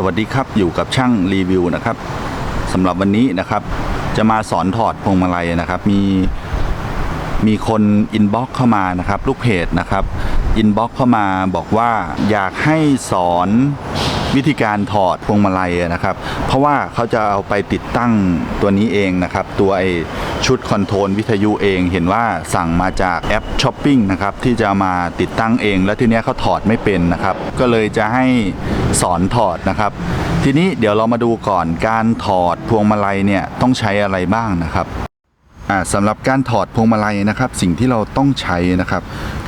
สวัสดีครับอยู่กับช่างรีวิวนะครับสำหรับวันนี้นะครับ จะมาสอนถอดพวงมาลัยนะครับ มีมีคนอินบ็อกเข้ามานะครับ ลูกเพจนะครับอินบ็อกเข้ามาบอกว่าอยากให้สอน วิธีการถอดพวงมาลัยนะครับ เพราะว่าเขาจะเอาไปติดตั้งตัวนี้เองนะครับ ตัวไอชุดคอนโทรลวิทยุเองเห็นว่าสั่งมาจากแอปช้อปปิ้งนะครับที่จะมาติดตั้งเอง แล้วทีเนี้ยเขาถอดไม่เป็นนะครับ ก็เลยจะให้สอนถอดนะครับ ทีนี้เดี๋ยวเรามาดูก่อนการถอดพวงมาลัยเนี่ยต้องใช้อะไรบ้างนะครับสำหรับการถอดพวงมาลัยนะครับ สิ่งที่เราต้องใช้นะครับ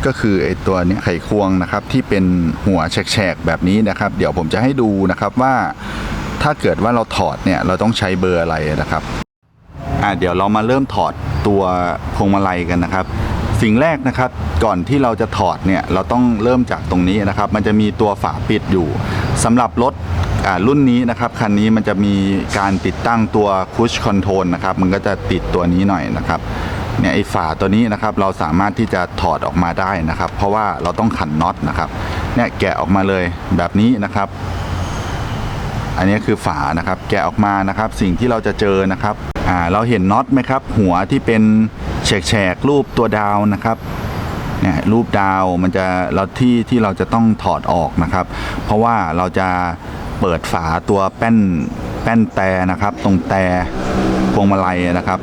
ก็คือไอตัวนี้ไขควงนะครับที่เป็นหัวแฉกๆแบบนี้นะครับ เดี๋ยวผมจะให้ดูนะครับว่าถ้าเกิดว่าเราถอดเนี่ยเราต้องใช้เบอร์อะไรนะครับอ่าเดี๋ยวเรามาเริ่มถอดตัวพวงมาลัยกันนะครับ สิ่งแรกนะครับก่อนที่เราจะถอดเนี่ยเราต้องเริ่มจากตรงนี้นะครับ มันจะมีตัวฝาปิดอยู่สำหรับรถรุ่นนี้นะครับคันนี้มันจะมีการติดตั้งตัวคุชคอนโทรลนะครับมันก็จะติดตัวนี้หน่อยนะครับ เนี่ยไอ้ฝาตัวนี้นะครับเราสามารถที่จะถอดออกมาได้นะครับ เพราะว่าเราต้องขันน็อตนะครับเนี่ยแกะออกมาเลยแบบนี้นะครับ อันนี้คือฝานะครับ แกะออกมานะครับ สิ่งที่เราจะเจอนะครับอ่าเราเห็นน็อตไหมครับ หัวที่เป็นแฉกๆรูปตัวดาวนะครับเนี่ยรูปดาวมันจะเราที่ที่เราจะต้องถอดออกนะครับ เพราะว่าเราจะเปิดฝาตัวแป้นแป้นแต่นะครับ ตรงแต่พวงมาลัยนะครับ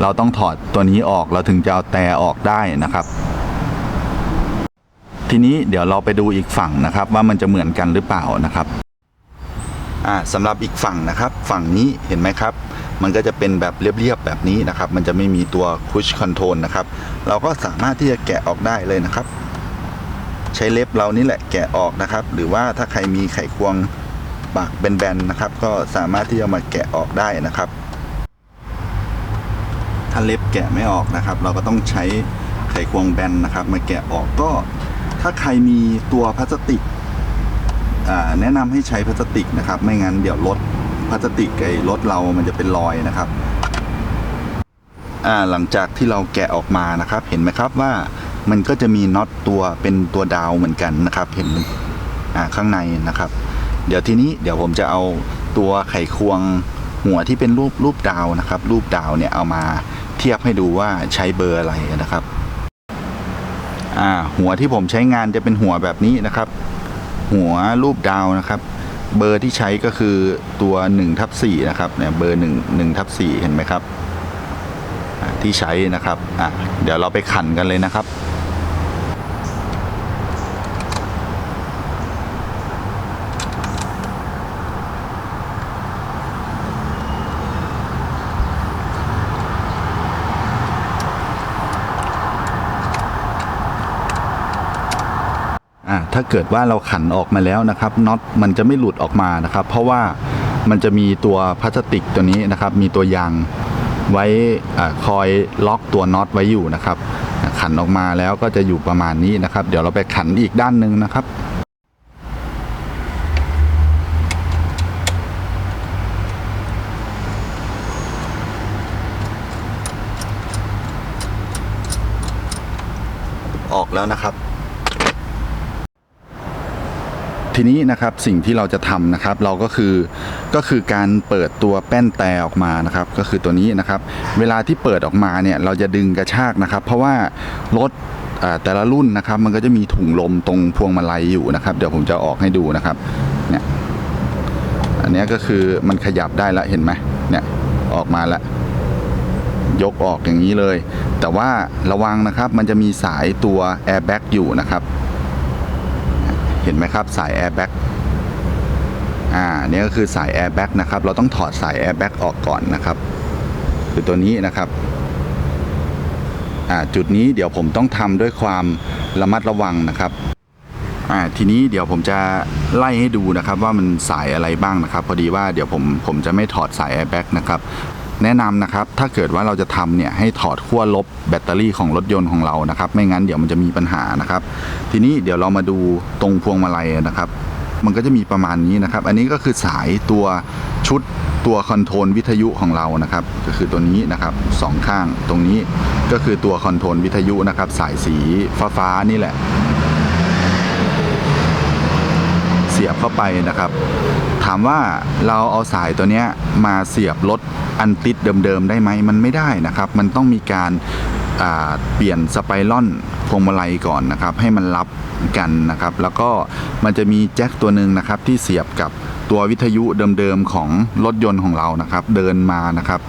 เราต้องถอดตัวนี้ออกเราถึงจะเอาแต่ออกได้นะครับ ทีนี้เดี๋ยวเราไปดูอีกฝั่งนะครับ ว่ามันจะเหมือนกันหรือเปล่านะครับอ่าสำหรับอีกฝั่งนะครับ ฝั่งนี้เห็นไหมครับ มันก็จะเป็นแบบเรียบๆแบบนี้นะครับ มันจะไม่มีตัวคุชคอนโทรลนะครับ เราก็สามารถที่จะแกะออกได้เลยนะครับ ใช้เล็บเรานี่แหละแกะออกนะครับ หรือว่าถ้าใครมีไขควงปากแบนๆนะครับ ก็สามารถที่จะมาแกะออกได้นะครับ ถ้าเล็บแกะไม่ออกนะครับ เราก็ต้องใช้ไขควงแบนนะครับ มาแกะออกก็ถ้าใครมีตัวพลาสติกแนะนำให้ใช้พลาสติกนะครับ ไม่งั้นเดี๋ยวรถพลาสติกไอ้รถเรามันจะเป็นรอยนะครับอ่าหลังจากที่เราแกะออกมานะครับ เห็นไหมครับว่ามันก็จะมีน็อตตัวเป็นตัวดาวเหมือนกันนะครับ เห็นอ่าข้างในนะครับ เดี๋ยวทีนี้เดี๋ยวผมจะเอาตัวไขควงหัวที่เป็นรูปรูปดาวนะครับ รูปดาวเนี่ยเอามา ทียบให้ดูว่าใช้เบอร์อะไรนะครับอ่าหัวที่ผมใช้งานจะเป็นหัวแบบนี้นะครับ หัวรูปดาวนะครับ เบอร์ที่ใช้ก็คือตัว1ทับ4นะครับเนี่ยเบอร์1 1ทับ4เห็นไหมครับที่ใช้นะครับอะเดี๋ยวเราไปขันกันเลยนะครับ ถ้าเกิดว่าเราขันออกมาแล้วนะครับน็อตมันจะไม่หลุดออกมานะครับ เพราะว่ามันจะมีตัวพลาสติกตัวนี้นะครับ มีตัวยางไว้คอยล็อกตัวน็อตไว้อยู่นะครับ ขันออกมาแล้วก็จะอยู่ประมาณนี้นะครับ เดี๋ยวเราไปขันอีกด้านหนึ่งนะครับออกแล้วนะครับ ทีนี้นะครับสิ่งที่เราจะทำนะครับ เราก็คือก็คือการเปิดตัวแป้นแต่ออกมานะครับ ก็คือตัวนี้นะครับ เวลาที่เปิดออกมาเนี่ยเราจะดึงกระชากนะครับ เพราะว่ารถแต่ละรุ่นนะครับ มันก็จะมีถุงลมตรงพวงมาลัยอยู่นะครับ เดี๋ยวผมจะออกให้ดูนะครับเนี่ยอันนี้ก็คือมันขยับได้แล้วเห็นไหมเนี่ยออกมาแล้วยกออกอย่างนี้เลย แต่ว่าระวังนะครับมันจะมีสายตัวแอร์แบ็กอยู่นะครับ เห็นไหมครับสายแอร์แบ็กอ่าเนี่ยก็คือสายแอร์แบ็กนะครับ เราต้องถอดสายแอร์แบ็กออกก่อนนะครับคือตัวนี้นะครับอ่าจุดนี้เดี๋ยวผมต้องทำด้วยความระมัดระวังนะครับอ่าทีนี้เดี๋ยวผมจะไล่ให้ดูนะครับว่ามันสายอะไรบ้างนะครับ พอดีว่าเดี๋ยวผมผมจะไม่ถอดสายแอร์แบ็กนะครับ แนะนำนะครับ ถ้าเกิดว่าเราจะทำเนี่ยให้ถอดขั้วลบแบตเตอรี่ของรถยนต์ของเรานะครับ ไม่งั้นเดี๋ยวมันจะมีปัญหานะครับ ทีนี้เดี๋ยวเรามาดูตรงพวงมาลัยนะครับ มันก็จะมีประมาณนี้นะครับ อันนี้ก็คือสายตัวชุดตัวคอนโทรลวิทยุของเรานะครับ ก็คือตัวนี้นะครับสองข้างตรงนี้ก็คือตัวคอนโทรลวิทยุนะครับ สายสีฟ้าๆนี่แหละ เสียบเข้าไปนะครับ ถามว่าเราเอาสายตัวเนี้ยมาเสียบรถอันติดเดิมๆได้ไหมมันไม่ได้นะครับ มันต้องมีการเปลี่ยนสไปรอนพวงมาลัยก่อนนะครับ ให้มันรับกันนะครับ แล้วก็มันจะมีแจ็คตัวหนึ่งนะครับที่เสียบกับตัววิทยุเดิมๆของรถยนต์ของเรานะครับ เดินมานะครับ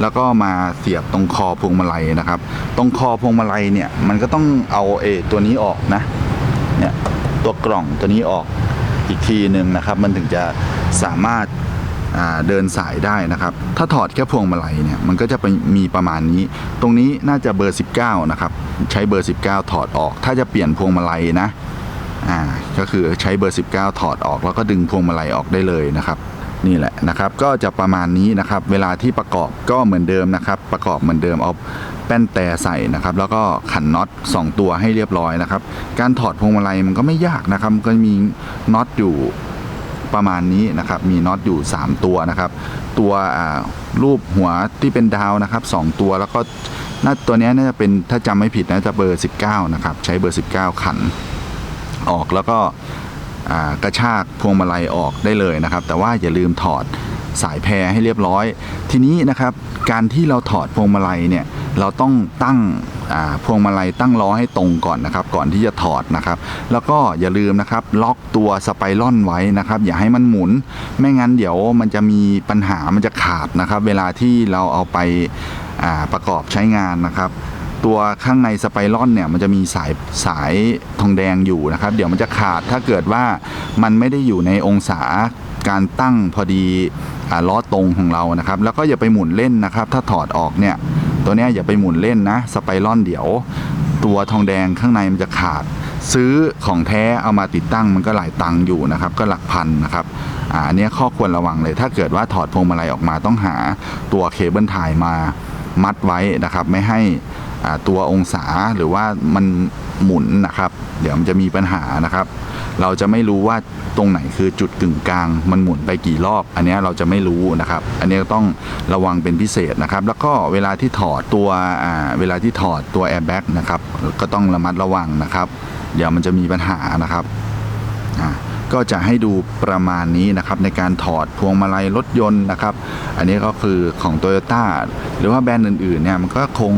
แล้วก็มาเสียบตรงคอพวงมาลัยนะครับ ตรงคอพวงมาลัยเนี่ยมันก็ต้องเอาเอตัวนี้ออกนะเนี่ยตัวกล่องตัวนี้ออก อีกทีหนึ่งนะครับ มันถึงจะสามารถาเดินสายได้นะครับ ถ้าถอดแค่พวงมาลัยเนี่ย มันก็จะไปมีประมาณนี้ ตรงนี้น่าจะเบอร์ 19 นะครับ ใช้เบอร์ 19 ถอดออก ถ้าจะเปลี่ยนพวงมาลัยนะ อ่า ก็คือใช้เบอร์ 19 ถอดออก แล้วก็ดึงพวงมาลัยออกได้เลยนะครับ นี่แหละนะครับ ก็จะประมาณนี้นะครับ เวลาที่ประกอบก็เหมือนเดิมนะครับ ประกอบเหมือนเดิมเอาแป้นแต่ใส่นะครับ แล้วก็ขันน็อต 2 ตัวให้เรียบร้อยนะครับ การถอดพวงมาลัยมันก็ไม่ยากนะครับ ก็มีน็อตอยู่ประมาณนี้นะครับ มีน็อตอยู่ 3 ตัวนะครับ ตัวรูปหัวที่เป็นดาวนะครับ 2 ตัวแล้วก็น่าตัวนี้น่าจะเป็นถ้าจำไม่ผิดน่าจะเบอร์ 19 นะครับ ใช้เบอร์ 19 ขันออกแล้วก็ กระชากพวงมาลัยออกได้เลยนะครับ แต่ว่าอย่าลืมถอดสายแพรให้เรียบร้อย ทีนี้นะครับการที่เราถอดพวงมาลัยเนี่ยเราต้องตั้งพวงมาลัยตั้งล้อให้ตรงก่อนนะครับ ก่อนที่จะถอดนะครับ แล้วก็อย่าลืมนะครับ ล็อกตัวสไปรอนไว้นะครับ อย่าให้มันหมุน ไม่งั้นเดี๋ยวมันจะมีปัญหามันจะขาดนะครับ เวลาที่เราเอาไปประกอบใช้งานนะครับ ตัวข้างในสไปรอนเนี่ยมันจะมีสายสายทองแดงอยู่นะครับ เดี๋ยวมันจะขาดถ้าเกิดว่ามันไม่ได้อยู่ในองศาการตั้งพอดีอล้อตรงของเรานะครับ แล้วก็อย่าไปหมุนเล่นนะครับ ถ้าถอดออกเนี่ย ตัวเนี้ยอย่าไปหมุนเล่นนะสไปรอนเดี๋ยว ตัวทองแดงข้างในมันจะขาด ซื้อของแท้เอามาติดตั้งมันก็หลายตังค์อยู่นะครับ ก็หลักพันนะครับอันนี้ข้อควรระวังเลย ถ้าเกิดว่าถอดพวงมาลัยออกมาต้องหาตัวเคเบิลไทยมา มัดไว้นะครับ ไม่ให้ตัวองศาหรือว่ามันหมุนนะครับ เดี๋ยวมันจะมีปัญหานะครับ เราจะไม่รู้ว่าตรงไหนคือจุดกึ่งกลาง มันหมุนไปกี่รอบ อันนี้เราจะไม่รู้นะครับ อันนี้ต้องระวังเป็นพิเศษนะครับ แล้วก็เวลาที่ถอดตัวเวลาที่ถอดตัวแอร์แบ็กนะครับก็ต้องระมัดระวังนะครับ เดี๋ยวมันจะมีปัญหานะครับอ่า ก็จะให้ดูประมาณนี้นะครับในการถอดพวงมาลัยรถยนต์นะครับ อันนี้ก็คือของ Toyota หรือว่าแบรนด์อื่นๆเนี่ยมันก็คง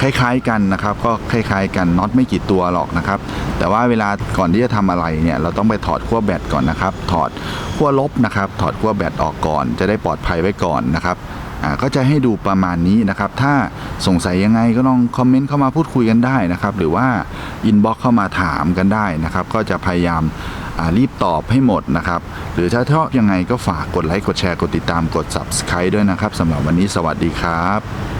คล้ายๆกันนะครับก็คล้ายๆกันน็อตไม่กี่ตัวหรอกนะครับ แต่ว่าเวลาก่อนที่จะทำอะไรเนี่ยเราต้องไปถอดขั้วแบตก่อนนะครับ ถอดขั้วลบนะครับ ถอดขั้วแบตออกก่อน จะได้ปลอดภัยไว้ก่อนนะครับ ก็จะให้ดูประมาณนี้นะครับ ถ้าสงสัยยังไงก็ลองคอมเมนต์เข้ามาพูดคุยกันได้นะครับ หรือว่าอินบ็อกเข้ามาถามกันได้นะครับ ก็จะพยายามรีบตอบให้หมดนะครับ หรือถ้าชอบยังไงก็ฝากกดไลค์ กดแชร์ กดติดตาม กด subscribe ด้วยนะครับสำหรับวันนี้สวัสดีครับ